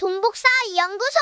동북사 연구소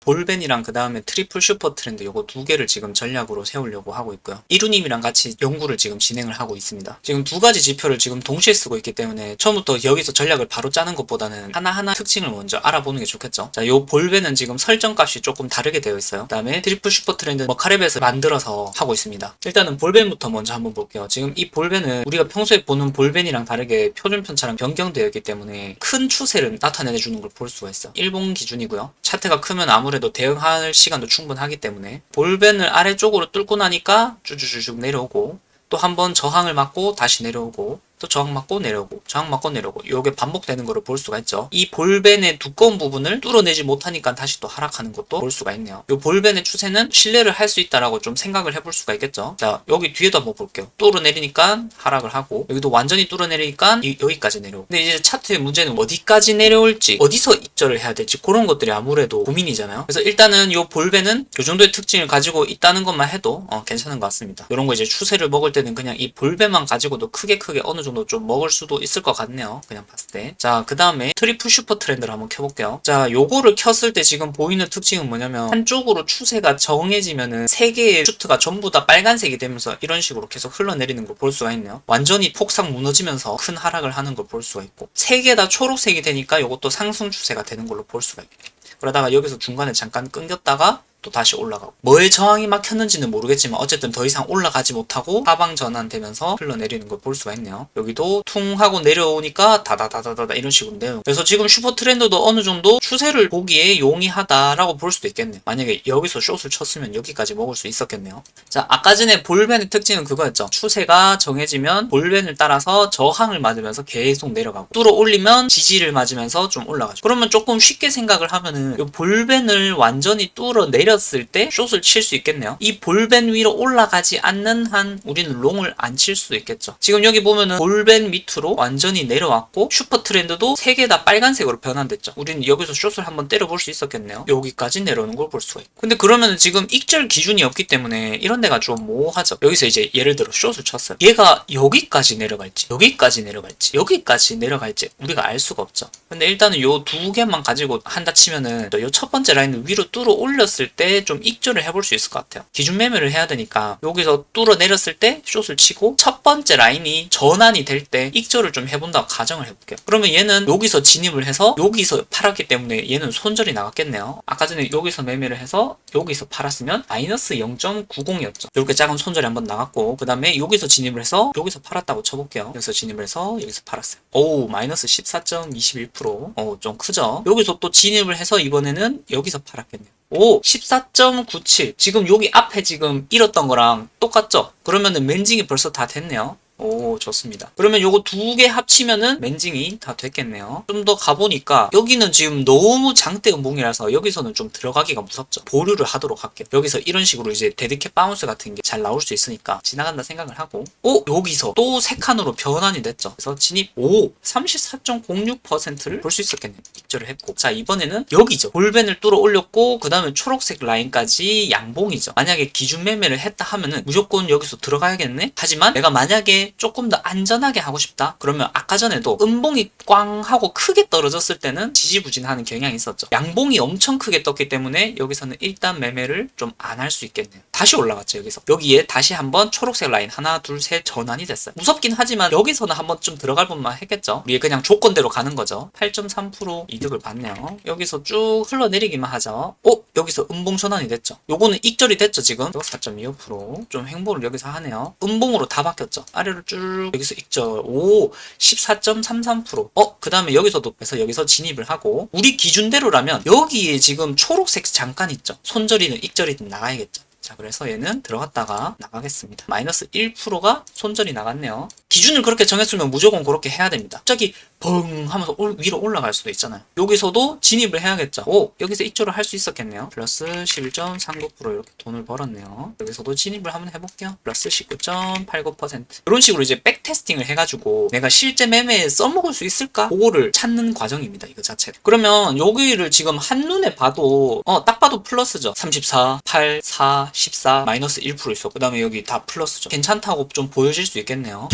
볼벤이랑 그 다음에 트리플 슈퍼 트렌드 요거 두 개를 지금 전략으로 세우려고 하고 있고요. 이루님이랑 같이 연구를 지금 진행을 하고 있습니다. 지금 두 가지 지표를 지금 동시에 쓰고 있기 때문에 처음부터 여기서 전략을 바로 짜는 것보다는 하나하나 특징을 먼저 알아보는 게 좋겠죠. 자, 요 볼벤은 지금 설정값이 조금 다르게 되어 있어요. 그 다음에 트리플 슈퍼 트렌드 뭐 카레벳을 만들어서 하고 있습니다. 일단은 볼벤부터 먼저 한번 볼게요. 지금 이 볼벤은 우리가 평소에 보는 볼벤이랑 다르게 표준 편차랑 변경되어 있기 때문에 큰 추세를 나타내 주는 걸 볼 수가 있어요. 일본 기준이고요. 차트가 크면 아무 래도 대응할 시간도 충분하기 때문에 볼벤을 아래쪽으로 뚫고 나니까 쭉쭉쭉 내려오고 또 한 번 저항을 맞고 다시 내려오고 또 저항 맞고 내려오고 저항 맞고 내려오고 이게 반복되는 거를 볼 수가 있죠. 이 볼벤의 두꺼운 부분을 뚫어내지 못하니까 다시 또 하락하는 것도 볼 수가 있네요. 이 볼벤의 추세는 신뢰를 할 수 있다라고 좀 생각을 해볼 수가 있겠죠. 자 여기 뒤에도 한번 볼게요. 뚫어내리니까 하락을 하고 여기도 완전히 뚫어내리니까 이- 여기까지 내려오고. 근데 이제 차트의 문제는 어디까지 내려올지 어디서 입절을 해야 될지 그런 것들이 아무래도 고민이잖아요. 그래서 일단은 이 볼벤은 이 정도의 특징을 가지고 있다는 것만 해도 어, 괜찮은 것 같습니다. 이런 거 이제 추세를 먹을 때는 그냥 이 볼벤만 가지고도 크게 크게 어느 정도 좀 먹을 수도 있을 것 같네요. 그냥 봤을 때 자 그 다음에 트리플 슈퍼 트렌드를 한번 켜볼게요. 자 요거를 켰을 때 지금 보이는 특징은 뭐냐면 한쪽으로 추세가 정해지면은 세 개의 슈트가 전부 다 빨간색이 되면서 이런 식으로 계속 흘러내리는 걸 볼 수가 있네요. 완전히 폭삭 무너지면서 큰 하락을 하는 걸 볼 수가 있고 세 개 다 초록색이 되니까 요것도 상승 추세가 되는 걸로 볼 수가 있겠네요 그러다가 여기서 중간에 잠깐 끊겼다가 또 다시 올라가고. 뭐에 저항이 막혔는지는 모르겠지만 어쨌든 더 이상 올라가지 못하고 하방 전환되면서 흘러내리는 걸 볼 수가 있네요. 여기도 퉁 하고 내려오니까 다다다다다다 이런 내려 그래서 지금 슈퍼 트렌드도 어느 정도 추세를 보기에 용이하다라고 볼 수도 있겠네요. 만약에 여기서 숏을 쳤으면 여기까지 먹을 수 있었겠네요. 자 아까 전에 볼벤의 특징은 그거였죠. 추세가 정해지면 볼벤을 따라서 저항을 맞으면서 계속 내려가고 뚫어 올리면 지지를 맞으면서 좀 올라가죠. 그러면 조금 쉽게 생각을 하면은 이 볼벤을 완전히 뚫어 내 렸을 때 숏을 칠 수 있겠네요. 이 볼벤 위로 올라가지 않는 한 우리는 롱을 안 칠 수도 있겠죠. 지금 여기 보면은 볼벤 밑으로 완전히 내려왔고 슈퍼 트렌드도 세 개 다 빨간색으로 변환됐죠. 우리는 여기서 숏을 한번 때려볼 수 있었겠네요. 여기까지 내려오는 걸 볼 수가 있고. 근데 그러면은 지금 익절 기준이 없기 때문에 이런 데가 좀 모호하죠. 여기서 이제 예를 들어 숏을 쳤어요. 얘가 여기까지 내려갈지 여기까지 내려갈지 여기까지 내려갈지 우리가 알 수가 없죠. 근데 일단은 요 두 개만 가지고 한다 치면은 요 첫 번째 라인을 위로 뚫어 올렸을 때 좀 익절을 해볼 수 있을 것 같아요. 기준 매매를 해야 되니까 여기서 뚫어 내렸을 때 숏을 치고 첫 번째 라인이 전환이 될 때 익절을 좀 해본다고 가정을 해볼게요. 그러면 얘는 여기서 진입을 해서 여기서 팔았기 때문에 얘는 손절이 나갔겠네요. 아까 전에 여기서 매매를 해서 여기서 팔았으면 마이너스 0.90이었죠. 이렇게 작은 손절이 한번 나갔고 그 다음에 여기서 진입을 해서 여기서 팔았다고 쳐볼게요. 여기서 진입을 해서 여기서 팔았어요. 오 마이너스 14.21% 오좀 크죠? 여기서 또 진입을 해서 이번에는 여기서 팔았겠네요 오, 14.97. 지금 여기 앞에 지금 잃었던 거랑 똑같죠? 그러면은 맨징이 벌써 다 됐네요. 오, 좋습니다. 그러면 요거 두 개 합치면은 맨징이 다 됐겠네요. 좀 더 가보니까 여기는 지금 너무 장대 음봉이라서 여기서는 좀 들어가기가 무섭죠. 보류를 하도록 할게요. 여기서 이런 식으로 이제 데드캣 바운스 같은 게 잘 나올 수 있으니까 지나간다 생각을 하고 오, 여기서 또 세 칸으로 변환이 됐죠. 그래서 진입 오, 34.06%를 볼 수 있었겠네요. 익절을 했고 자 이번에는 여기죠. 볼벤을 뚫어 올렸고 그 다음에 초록색 라인까지 양봉이죠. 만약에 기준 매매를 했다 하면은 무조건 여기서 들어가야겠네. 하지만 내가 만약에 조금 더 안전하게 하고 싶다. 그러면 아까 전에도 음봉이 꽝 하고 크게 떨어졌을 때는 지지부진하는 경향이 있었죠. 양봉이 엄청 크게 떴기 때문에 여기서는 일단 매매를 좀 안 할 수 있겠네요. 다시 올라갔죠 여기서. 여기에 다시 한번 초록색 라인 하나 둘 셋 전환이 됐어요. 무섭긴 하지만 여기서는 한번 좀 들어갈 뻔만 했겠죠. 우리 그냥 조건대로 가는 거죠. 8.3% 이득을 받네요. 여기서 쭉 흘러내리기만 하죠. 어? 여기서 음봉 전환이 됐죠. 요거는 익절이 됐죠 지금. 4.25%좀 횡보를 여기서 하네요. 음봉으로 다 바뀌었죠. 아래로 쭉 여기서 익절. 오 14.33%. 어? 그 다음에 여기서도 빼서 여기서 진입을 하고 우리 기준대로라면 여기에 지금 초록색 잠깐 있죠. 손절이든 익절이든 나가야겠죠. 자, 그래서 얘는 들어갔다가 나가겠습니다. 마이너스 1%가 손절이 나갔네요. 기준을 그렇게 정했으면 무조건 그렇게 해야 됩니다. 갑자기 벙 하면서 올- 위로 올라갈 수도 있잖아요. 여기서도 진입을 해야겠죠. 오, 여기서 익절을 할수 있었겠네요. 플러스 11.39% 이렇게 돈을 벌었네요. 여기서도 진입을 한번 해볼게요. 플러스 19.89%. 이런 식으로 이제 백테스팅을 해가지고 내가 실제 매매에 써먹을 수 있을까? 그거를 찾는 과정입니다. 이거 자체. 그러면 여기를 지금 한눈에 봐도 어, 딱 봐도 플러스죠. 34, 8, 4, 14, 마이너스 1% 있어. 그 다음에 여기 다 플러스죠. 괜찮다고 좀 보여질 수 있겠네요.